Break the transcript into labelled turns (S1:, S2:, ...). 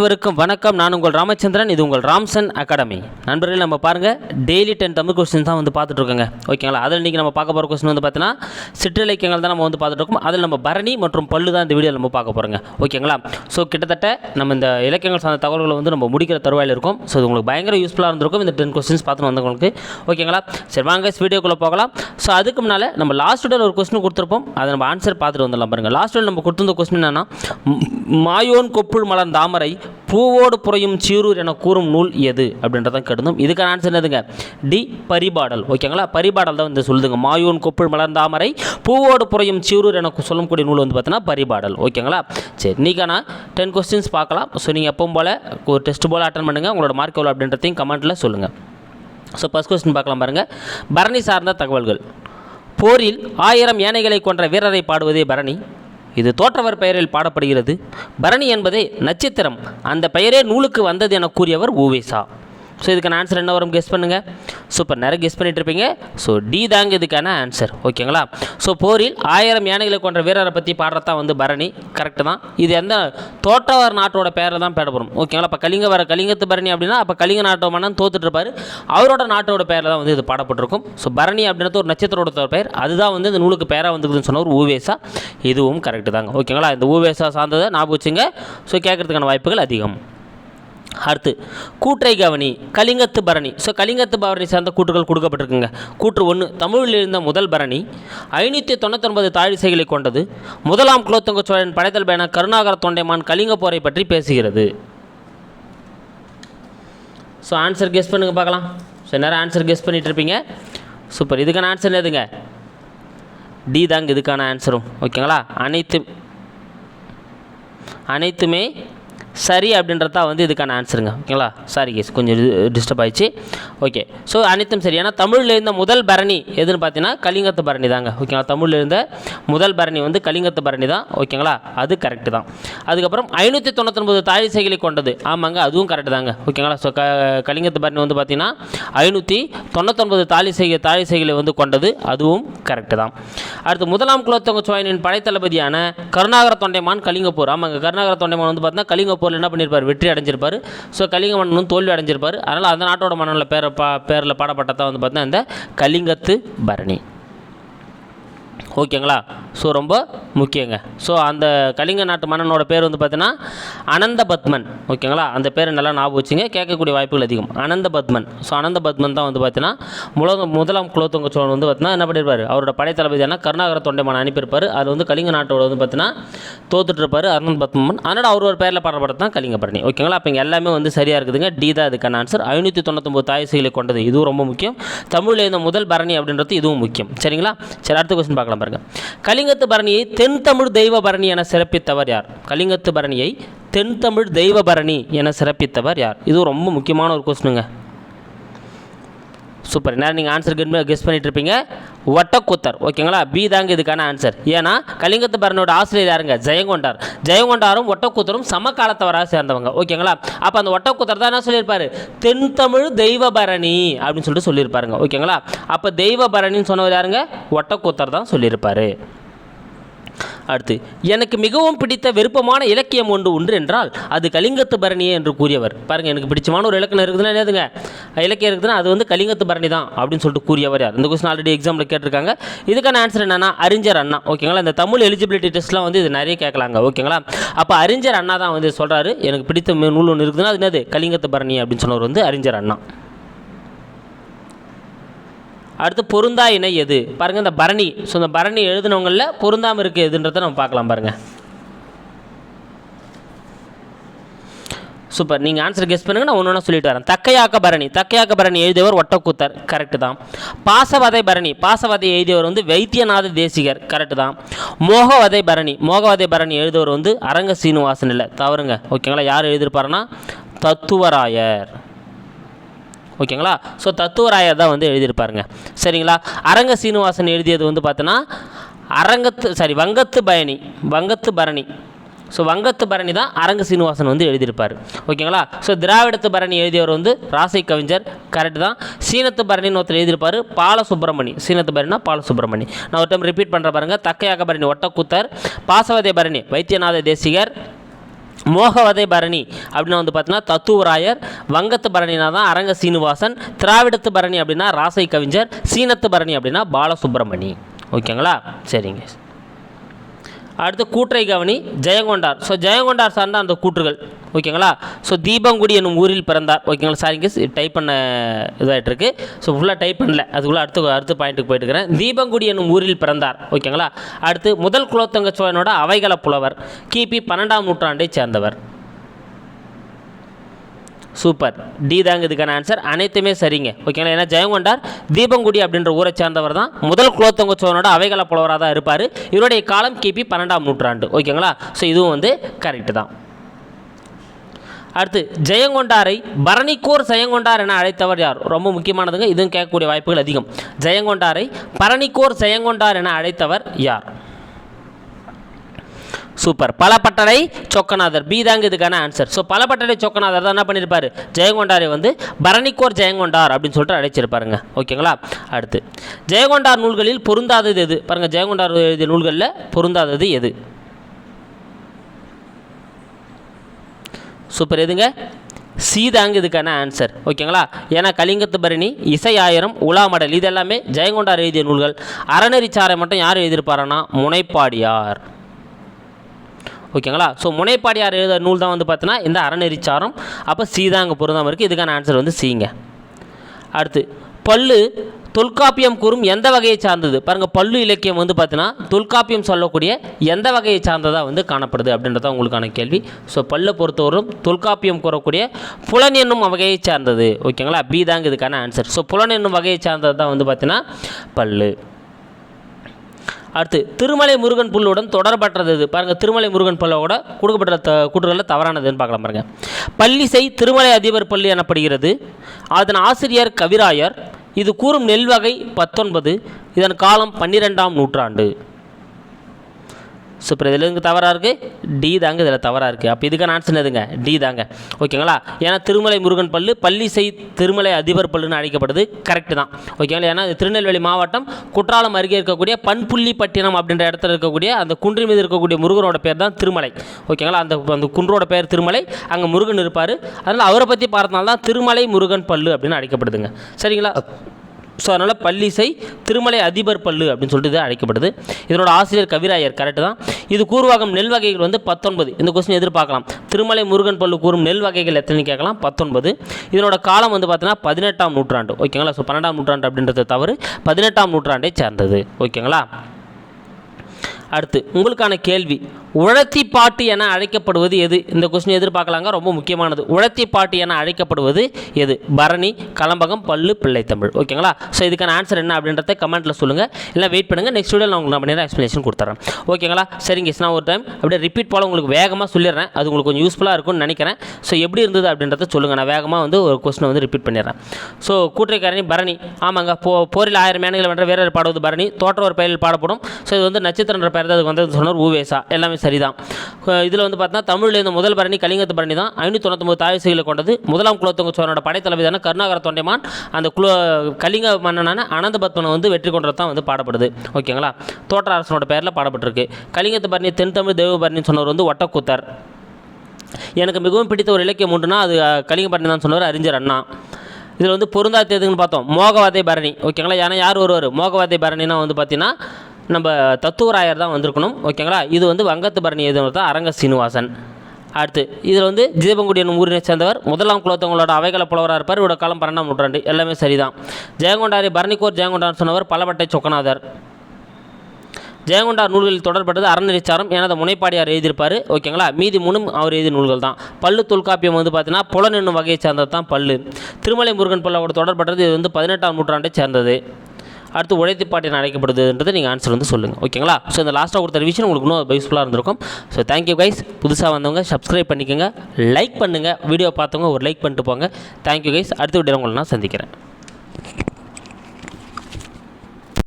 S1: அனைவருக்கும் வணக்கம். நான் உங்கள் ராமச்சந்திரன் இது உங்கள் ராம்சன் அகாடமி. நண்பர்கள் நம்ம பாருங்கள் டெய்லி டென் தமிழ் கொஸ்டின் தான் வந்து பார்த்துட்ருக்கோங்க. ஓகேங்களா? அதில் இன்றைக்கி நம்ம பார்க்க போகிற கொஸ்டின் வந்து பார்த்தீங்கன்னா சிற்றிலக்கியங்கள் தான் நம்ம வந்து பார்த்துட்ருக்கோம். அதில் நம்ம பரணி மற்றும் பல்லு தான் இந்த வீடியோவில் நம்ம பார்க்க போகிறோங்க ஓகேங்களா? ஸோ கிட்டத்தட்ட நம்ம இந்த இலக்கியங்கள் சார்ந்த தகவல்களை வந்து நம்ம முடிக்கிற தருவாயில் இருக்கும். ஸோ இது உங்களுக்கு பயங்கர யூஸ்ஃபுல்லாக இருந்திருக்கும். இந்த டென் கொஸ்டின்ஸ் பார்த்துட்டு வந்தவங்களுக்கு. ஓகேங்களா? சரி வாங்க வீடியோக்குள்ளே போகலாம். ஸோ அதுக்கு முன்னால் நம்ம லாஸ்ட் வீடியோவில் ஒரு கொஸ்டின் கொடுத்துருப்போம். அதை நம்ம ஆன்சர் பார்த்துட்டு வந்துடலாம் பாருங்கள் லாஸ்ட் டேல் நம்ம கொடுத்துருந்த கொஸ்டின் என்னன்னா மாயோன் கொப்புள் மலர் தாமரை பூவோடு புறையும் சீரூர் என கூறும் நூல் எது அப்படின்றதான் கேட்டிருந்தோம். இதுக்கான ஆன்சர் என்னதுங்க? டி பரிபாடல். ஓகேங்களா? பரிபாடல் தான் வந்து சொல்லுதுங்க. மாயூன் கொப்புள் மலர்ந்தாமரை பூவோடு புறையும் சீரூர் என சொல்லக்கூடிய நூல் வந்து பார்த்தீங்கன்னா பரிபாடல். ஓகேங்களா? சரி இன்றைக்கான டென் கொஸ்டின்ஸ் பார்க்கலாம். ஸோ நீங்கள் எப்பவும் போல் ஒரு டெஸ்ட் போல் அட்டன் பண்ணுங்கள் உங்களோட மார்க் எவ்வளோ அப்படின்றதையும் கமெண்ட்டில் சொல்லுங்கள் ஸோ ஃபஸ்ட் கொஸ்டின் பார்க்கலாம் பாருங்கள் பரணி சார்ந்த தகவல்கள். போரில் ஆயிரம் யானைகளை கொன்ற வீரரை பாடுவதே பரணி. இது தோற்றவர் பெயரில் பாடப்படுகிறது. பரணி என்பதே நட்சத்திரம். அந்த பெயரே நூலுக்கு வந்தது என கூறியவர் ஊவேசா. ஸோ இதுக்கான ஆன்சர் என்ன வரும்? கெஸ் பண்ணுங்கள் சூப்பர் நிறைய கெஸ் பண்ணிட்டு இருப்பீங்க ஸோ டி தாங்க இதுக்கான ஆன்சர் ஓகேங்களா ஸோ போரில் ஆயிரம் யானைகளை கொன்ற வீரரை பற்றி பாடுறதா வந்து பரணி. கரெக்டு தான். இது எந்த தோட்டவர் நாட்டோட பேரில் தான் பேடப்படும் ஓகேங்களா இப்போ கலிங்க வர கலிங்கத்து பரணி அப்படின்னா அப்போ கலிங்க நாட்டோ மன்னன் தோத்துட்டு அவரோட நாட்டோட பேரில் தான் வந்து இது பாடப்பட்டிருக்கும். ஸோ பரணி அப்படின்றது ஒரு நட்சத்திரோட பெயர். அதுதான் வந்து இந்த நூலுக்கு பேராக வந்துருக்குதுன்னு சொன்னவர் ஊவேசா. இதுவும் கரெக்டு தாங்க. ஓகேங்களா இந்த ஊவேசா சார்ந்ததை ஞாபகம் வச்சுங்க. ஸோ கேட்கறதுக்கான வாய்ப்புகள் அதிகம். அடுத்து கூற்றை கவனி கலிங்கத்து பரணி. ஸோ கலிங்கத்து பரணி சார்ந்த கூற்றுகள் கொடுக்கப்பட்டிருக்குங்க. கூற்று ஒன்று தமிழில் இருந்த முதல் பரணி ஐநூற்றி தொண்ணூத்தொன்பது தாழிசைகளை கொண்டது. முதலாம் குலோத்துங்க சோழன் படைத்தல் பயண கருணாகர தொண்டைமான் கலிங்க போரை பற்றி பேசுகிறது. ஸோ ஆன்சர் கெஸ் பண்ணுங்க பார்க்கலாம். ஸோ நேரம் ஆன்சர் கெஸ் பண்ணிட்டு இருப்பீங்க. சூப்பர் இதுக்கான ஆன்சர் எதுங்க டி தாங்க இதுக்கான ஆன்சரும் ஓகேங்களா அனைத்து அனைத்துமே சரி அப்படின்றது தான் வந்து இதுக்கான ஆன்சருங்க ஓகேங்களா? சாரி கேஸ் கொஞ்சம் டிஸ்டர்ப் ஆயிடுச்சு. ஓகே ஸோ அனைத்தும் சரி. ஏன்னா தமிழில் இருந்த முதல் பரணி எதுன்னு பார்த்தீங்கன்னா கலிங்கத்து பரணி தாங்க. ஓகேங்களா? தமிழில் இருந்த முதல் பரணி வந்து கலிங்கத்து பரணி தான். ஓகேங்களா? அது கரெக்டு தான். அதுக்கப்புறம் ஐநூற்றி தொண்ணூத்தொன்பது தாழிசைகளை கொண்டது. ஆமாங்க அதுவும் கரெக்டு தாங்க. ஓகேங்களா? ஸோ க கலிங்கத்து பரணி வந்து பார்த்தீங்கன்னா ஐநூற்றி தொண்ணூத்தொன்பது தாழிசை தாழிசைகளை வந்து கொண்டது. அதுவும் கரெக்டு தான். அடுத்து முதலாம் குலத்தொங்க சோழனின் படைத்தளபதியான கருணாகர தொண்டைமான் கலிங்கப்பூர். ஆமாங்க கருணாகர தொண்டைமான் வந்து பார்த்தீங்கன்னா போரில் என்ன பண்ணியிருப்பார் வெற்றி அடைஞ்சிருப்பார். ஸோ கலிங்க மன்னன் தோல்வி அடைஞ்சிருப்பார். அதனால் அந்த நாட்டோட மன்னனில் பேர பா பேரில் பாடப்பட்டதான் வந்து பார்த்தீங்கன்னா இந்த கலிங்கத்து பரணி. ஓகேங்களா? ஸோ ரொம்ப முக்கியங்க. ஸோ அந்த கலிங்க நாட்டு மன்னனோட பேர் வந்து பார்த்தீங்கன்னா அனந்த பத்மன் ஓகேங்களா? அந்த பேர் நல்லா ஞாபகம் வச்சுங்க. கேட்கக்கூடிய வாய்ப்புகள் அதிகம். அனந்த பத்மன் ஸோ அனந்த பத்மன் தான் வந்து பார்த்தீங்கன்னா முலக முதலாம் குலோத்துங்க சோழன் வந்து பார்த்தீங்கன்னா என்ன பண்ணியிருப்பார் அவரோட படைத்தளபதியான கருணாகர தொண்டைமான அனுப்பியிருப்பார். அது வந்து கலிங்க நாட்டோட வந்து பார்த்தீங்கன்னா தோத்துட்ருப்பார் அனந்த பத்மன் அதனால் அவர் ஒரு பேரில் பாடப்பட்டது தான் கலிங்கபரணி. ஓகேங்களா? அப்போ இங்கே எல்லாமே வந்து சரியாக இருக்குதுங்க. டி தான் இதுக்கான ஆன்சர் ஐநூற்றி தொண்ணூத்தொம்பது தாயசிகளை கொண்டது. இதுவும் ரொம்ப முக்கியம். தமிழில் இருந்த முதல் பரணி அப்படின்றது இதுவும் முக்கியம். சரிங்களா? சரி அடுத்த கொஸ்டின் பார்க்கலாம்? பாருங்க. கலிங்கத்து பரணியை தென் தமிழ் தெய்வ பரணி என சிறப்பித்தவர் யார்? கலிங்கத்து பரணியை தென் தமிழ் தெய்வ பரணி என சிறப்பித்தவர் யார்? இது ரொம்ப முக்கியமான ஒரு கொஸ்டினுங்க சூப்பர். நேரம் நீங்கள் ஆன்சர் கெஸ் பண்ணிட்டு இருப்பீங்க. ஒட்டக்கூத்தர் ஓகேங்களா? பி தாங்க இதுக்கான ஆன்சர் ஏன்னா கலிங்கத்து பரணியோட ஆசிரியர் யாருங்க? ஜெயங்கொண்டார். ஜெயங்கொண்டாரும் ஒட்டக்கூத்தரும் சமகாலத்தவராக சேர்ந்தவங்க. ஓகேங்களா? அப்போ அந்த ஒட்டக்கூத்தர் தான் என்ன சொல்லியிருப்பாரு? தென் தமிழ் தெய்வ பரணி அப்படின்னு சொல்லிட்டு சொல்லியிருப்பாருங்க. ஓகேங்களா? அப்போ தெய்வ பரணின்னு சொன்னவர் யாருங்க? ஒட்டக்கூத்தர் தான் சொல்லியிருப்பாரு. அடுத்து எனக்கு மிகவும் பிடித்த விருப்பமான இலக்கியம் ஒன்று உண்டு என்றால் அது கலிங்கத்து பரணியே என்று கூறியவர். பாருங்க எனக்கு பிடிச்சமான ஒரு இலக்கணம் இருக்குதுன்னா என்னதுங்க? இலக்கியம் இருக்குதுன்னா அது வந்து கலிங்கத்து பரணி தான் அப்படின்னு சொல்லிட்டு கூறியவர் யார்? இந்த கொஸ்டின் ஆல்ரெடி எக்ஸாமில் கேட்டிருக்காங்க. இதுக்கான ஆன்சர் என்னன்னா அறிஞர் அண்ணா. ஓகேங்களா இந்த தமிழ் எலிஜிபிலிட்டி டெஸ்ட்லாம் வந்து இது நிறைய கேட்கலாங்க. ஓகேங்களா அப்போ அறிஞர் அண்ணா தான் வந்து சொல்கிறாரு எனக்கு பிடித்த நூல் ஒன்று இருக்குதுன்னா அது என்னது? கலிங்கத்து பரணி அப்படின்னு சொன்னவர் வந்து அறிஞர் அண்ணா. அடுத்து பொருந்தா இணை எது? பாருங்கள் இந்த பரணி. ஸோ இந்த பரணி எழுதினவங்களில் பொருந்தாமல் இருக்குது எதுன்றதை நம்ம பார்க்கலாம் பாருங்கள் சூப்பர் நீங்கள் ஆன்சர் கெஸ் பண்ணுங்கள் நான் ஒன்று ஒன்று சொல்லிட்டு வரேன். தக்கையாக்க பரணி. தக்கையாக்க பரணி எழுதியவர் ஒட்டக்கூத்தர். கரெக்டு தான். பாசவதை பரணி. பாசவதை எழுதியவர் வந்து வைத்தியநாத தேசிகர். கரெக்டு தான். மோகவதை பரணி. மோகவதை பரணி எழுதியவர் வந்து அரங்க சீனிவாசன் இல்லை. தவறுங்க. ஓகேங்களா யார் எழுதியிருப்பாருன்னா? தத்துவராயர். ஓகேங்களா? ஸோ தத்துவராயர் தான் வந்து எழுதியிருப்பாருங்க. சரிங்களா? அரங்க சீனிவாசன் எழுதியது வந்து பார்த்தோன்னா அரங்கத்து சாரி வங்கத்து பயணி வங்கத்து பரணி. ஸோ வங்கத்து பரணி தான் அரங்க சீனிவாசன் வந்து எழுதியிருப்பார். ஓகேங்களா? ஸோ திராவிடத்து பரணி எழுதியவர் வந்து ராசை கவிஞர் கரெக்ட் தான். சீனத்து பரணின்னு ஒருத்தர் எழுதியிருப்பார் பாலசுப்ரமணி. சீனத்து பரணினா பாலசுப்ரமணி. நான் ஒரு டைம் ரிப்பீட் பண்ணுற பாருங்க. தக்கையாக பரணி ஒட்டக்கூத்தர். பாசவதை பரணி வைத்தியநாத தேசிகர். மோகவதை பரணி அப்படின்னா வந்து பார்த்தீங்கன்னா தத்துவராயர் வங்கத்து பரணினா தான் அரங்க சீனிவாசன் திராவிடத்து பரணி அப்படின்னா ராசை கவிஞர் சீனத்து பரணி அப்படின்னா பாலசுப்ரமணி. ஓகேங்களா? சரிங்க. அடுத்து கூற்றை கவனி ஜெயங்கொண்டார். ஸோ ஜெயங்கொண்டார் சார்ந்த அந்த கூற்றுகள். ஓகேங்களா? ஸோ தீபங்குடி என்னும் ஊரில் பிறந்தார். ஓகேங்களா சாரிங்க டைப் பண்ண இதாகிட்டுருக்கு ஸோ ஃபுல்லாக டைப் பண்ணல. அதுக்குள்ளே அடுத்து அடுத்த பாயிண்ட்டுக்கு போயிட்டு இருக்கிறேன். தீபங்குடி என்னும் ஊரில் பிறந்தார். ஓகேங்களா? அடுத்து முதல் குலோத்தங்க சோழனோட அவைகள புலவர். கிபி பன்னெண்டாம் நூற்றாண்டை சேர்ந்தவர். சூப்பர் டி தாங்க இதுக்கான ஆன்சர் அனைத்துமே சரிங்க. ஓகேங்களா? ஏன்னா ஜெயங்கொண்டார் தீபங்குடி அப்படின்ற ஊரை சேர்ந்தவர் தான். முதல் குலோத்தங்க சோழனோட அவைகள புலவராக தான் இருப்பார். இவருடைய காலம் கிபி பன்னெண்டாம் நூற்றாண்டு. ஓகேங்களா? ஸோ இதுவும் வந்து கரெக்டு தான். அடுத்து ஜெயங்கொண்டாரை பரணிக்கோர் ஜெயங்கொண்டார் என அழைத்தவர் யார்? ரொம்ப முக்கியமானதுங்க இதுவும் கேட்கக்கூடிய வாய்ப்புகள் அதிகம். ஜெயங்கொண்டாரை பரணிக்கோர் ஜெயங்கொண்டார் என அழைத்தவர் யார்? சூப்பர். பலப்பட்டடை சொக்கநாதர். பி தாங்க இதுக்கான ஆன்சர் ஸோ பலப்பட்டடை சொக்கநாதர் தான் என்ன பண்ணியிருப்பார் ஜெயங்கொண்டாரை வந்து பரணிக்கோர் ஜெயங்கொண்டார் அப்படின்னு சொல்லிட்டு அழைச்சிருப்பாருங்க. ஓகேங்களா அடுத்து ஜெயங்கொண்டார் நூல்களில் பொருந்தாதது எது? பாருங்கள் ஜெயங்கொண்டார் எழுதிய நூல்களில் பொருந்தாதது எது? சூப்பர் எதுங்க? சீதாங்க இதுக்கான ஆன்சர் ஓகேங்களா? ஏன்னா கலிங்கத்து பரணி இசை ஆயிரம் உலாமடல் இது எல்லாமே ஜெயங்கொண்டார் எழுதிய நூல்கள். அறநெறிச்சாரை மட்டும் யார் எழுதியிருப்பாருன்னா முனைப்பாடியார். ஓகேங்களா? ஸோ முனைப்பாடியார் எழுத நூல் தான் வந்து பார்த்தீங்கன்னா இந்த அறநெறிச்சாரம் அப்போ சீதாங்க பொருந்தாமல் இருக்குது இதுக்கான ஆன்சர் வந்து சீங்க. அடுத்து பல்லு தொல்காப்பியம் கூறும் எந்த வகையை சார்ந்தது? பாருங்கள் பல்லு இலக்கியம் வந்து பார்த்தீங்கன்னா தொல்காப்பியம் சொல்லக்கூடிய எந்த வகையை சார்ந்ததாக வந்து காணப்படுது அப்படின்றத உங்களுக்கான கேள்வி. ஸோ பல்லை பொறுத்தவரையும் தொல்காப்பியம் கூறக்கூடிய புலன் என்னும் வகையை சார்ந்தது. ஓகேங்களா பி தாங்க இதுக்கான ஆன்சர் ஸோ புலன் என்னும் வகையை சார்ந்தது தான் வந்து பார்த்தீங்கன்னா பல்லு. அடுத்து திருமலை முருகன் புல்லுடன் தொடர்பற்றது இது பாருங்கள் திருமலை முருகன் புல்லோட கொடுக்கப்பட்ட த கூற்றுகளில் தவறானதுன்னு பார்க்கலாம் பாருங்கள் பள்ளிசை திருமலை அதிபர் பள்ளி எனப்படுகிறது. அதன் ஆசிரியர் கவிராயர். இது கூறும் நெல் வகை பத்தொன்பது இதன் காலம் பன்னிரெண்டாம் நூற்றாண்டு. ஸோ இப்போ இதில் எதுங்க தவறாக இருக்குது டி தாங்க இதில் தவறாக இருக்குது அப்போ இதுக்கான ஆன்சர் எதுங்க டி தாங்க. ஓகேங்களா ஏன்னா திருமலை முருகன் பல்லு பள்ளிசை திருமலை அதிபர் பல்லுன்னு அழைக்கப்படுது. கரெக்டு தான். ஓகேங்களா ஏன்னா இது திருநெல்வேலி மாவட்டம். குற்றாலம் அருகே இருக்கக்கூடிய பண்புள்ளிப்பட்டினம் அப்படின்ற இடத்துல இருக்கக்கூடிய அந்த குன்றின் மீது இருக்கக்கூடிய முருகனோட பேர் தான் திருமலை. ஓகேங்களா அந்த அந்த குன்றோட பேர் திருமலை. அங்கே முருகன் இருப்பார். அதனால் அவரை பற்றி பார்த்தனால தான் திருமலை முருகன் பல்லு அப்படின்னு அழைக்கப்படுதுங்க. சரிங்களா? ஸோ அதனால் பள்ளிசை திருமலை அதிபர் பல்லு அப்படின்னு சொல்லிட்டு இது அழைக்கப்படுது. இதனோட ஆசிரியர் கவிராயர் கரெக்டு தான். இது கூறுவாகம் நெல் வகைகள் வந்து பத்தொன்பது. இந்த கொஸ்டின் எதிர்பார்க்கலாம். திருமலை முருகன் பல்லு கூறும் நெல் வகைகள் எத்தனை கேட்கலாம். பத்தொன்பது. இதனோட காலம் வந்து பார்த்தீங்கன்னா பதினெட்டாம் நூற்றாண்டு. ஓகேங்களா ஸோ பன்னெண்டாம் நூற்றாண்டு அப்படின்றது தவறு. பதினெட்டாம் நூற்றாண்டை சேர்ந்தது. ஓகேங்களா அடுத்து உங்களுக்கான கேள்வி. உழத்தி பாட்டு என அழைக்கப்படுவது எது? இந்த கொஸ்டின் எதிர்பார்க்கலாங்க ரொம்ப முக்கியமானது. உழத்தி பாட்டு என அழைக்கப்படுவது எது? பரணி கலம்பகம் பல்லு பிள்ளைத்தமிழ் ஓகேங்களா ஸோ இதுக்கான ஆன்சர் என்ன அப்படின்றத கமெண்ட்டில் சொல்லுங்கள் இல்லை வெயிட் பண்ணுங்கள் நெக்ஸ்ட் வீடியோ நான் உங்களுக்கு நான் நேரம் எக்ஸ்ப்ளனேஷன் கொடுத்துறேன். ஓகேங்களா சரிங்க நான் ஒரு டைம் அப்படியே ரிப்பீட் போல உங்களுக்கு வேகமாக சொல்லிடுறேன். அது உங்களுக்கு கொஞ்சம் யூஸ்ஃபுல்லாக இருக்கும்னு நினைக்கிறேன். ஸோ எப்படி இருந்தது அப்படின்றத சொல்லுங்கள் நான் வேகமாக வந்து ஒரு கொஸ்டினை வந்து ரிப்பீட் பண்ணிடுறேன். ஸோ கூட்டுரைக்காரணி பரணி. ஆமாங்க போ போரில் ஆயிரம் மேனைகள் வென்ற வீரர் பாடுவது பரணி. தோற்ற ஒரு பெயரில் பாடப்படும். ஸோ இது வந்து நட்சத்திரன்ற பெயர் தான் அதுக்கு வந்து சொன்னார் ஊவேசா. எல்லாமே சரிதான். இதில் வந்து பார்த்தா தமிழில் இந்த முதல் பரணி கலிங்கத்து பரணி தான். ஐநூற்றி தொண்ணூத்தொம்பது தாயசிகளை கொண்டது. முதலாம் குலத்தொங்க சோழனோட படைத்தளபதியான கருணாகர தொண்டைமான் அந்த குல கலிங்க மன்னனான அனந்தபத்மனை வந்து வெற்றி கொண்டது தான் வந்து பாடப்படுது. ஓகேங்களா? தோற்ற அரசனோட பேரில் பாடப்பட்டிருக்கு. கலிங்கத்து பரணி தென்தமிழ் தேவபரணின்னு சொன்னவர் வந்து ஒட்டக்கூத்தர். எனக்கு மிகவும் பிடித்த ஒரு இலக்கியம் உண்டுனா அது கலிங்க பரணி தான் சொன்னவர் அறிஞர் அண்ணா. இதில் வந்து பொருந்தா தேதுன்னு பார்த்தோம். மோகவாதை பரணி. ஓகேங்களா? ஏன்னா யார் ஒருவர்? மோகவாதை பரணினா வந்து பார்த்தீங்கன்னா நம்ம தத்துவராயர் தான் வந்திருக்கணும். ஓகேங்களா? இது வந்து வங்கத்து பரணி எதுன்னு தான் அரங்க சீனிவாசன். அடுத்து இதில் வந்து ஜீபங்குடி என்னும் ஊரினை சேர்ந்தவர். முதலாம் குலத்தவங்களோட அவைகள புலவராக இருப்பார். இவரோட காலம் பன்னெண்டாம் நூற்றாண்டு. எல்லாமே சரிதான். ஜெயங்கொண்டாரி பரணிக்கோர் ஜெயங்கொண்டார் சொன்னவர் பலவட்டை சொக்கநாதர். ஜெயங்கொண்டார் நூல்களில் தொடர்பட்டது அறநெறிச்சாரம் எனது முனைப்பாடியார் எழுதியிருப்பார். ஓகேங்களா? மீதி மூணும் அவர் எழுதிய நூல்கள் தான். பல்லு தொல்காப்பியம் வந்து பார்த்தீங்கன்னா புலன் என்னும் வகையை சேர்ந்தது தான் பல்லு. திருமலை முருகன் பல்லவோட தொடர்பட்டது இது வந்து பதினெட்டாம் நூற்றாண்டை சேர்ந்தது. அடுத்து உழைத்து உழைத்துப்பாட்டின் அழைக்கப்படுதுன்றது நீங்கள் ஆன்சர் வந்து சொல்லுங்கள் ஓகேங்களா ஸோ இந்த லாஸ்ட்டாக கொடுத்த விஷயம் உங்களுக்கு இன்னும் யூஸ்ஃபுல்லாக இருந்திருக்கும். ஸோ தேங்க்யூ கைஸ் புதுசாக வந்தவங்க சப்ஸ்கிரைப் பண்ணிக்கோங்க. லைக் பண்ணுங்கள் வீடியோ பார்த்தவங்க ஒரு லைக் பண்ணிட்டு போங்க. தேங்க்யூ கைஸ் அடுத்த வீடியோ உங்களை நான் சந்திக்கிறேன்.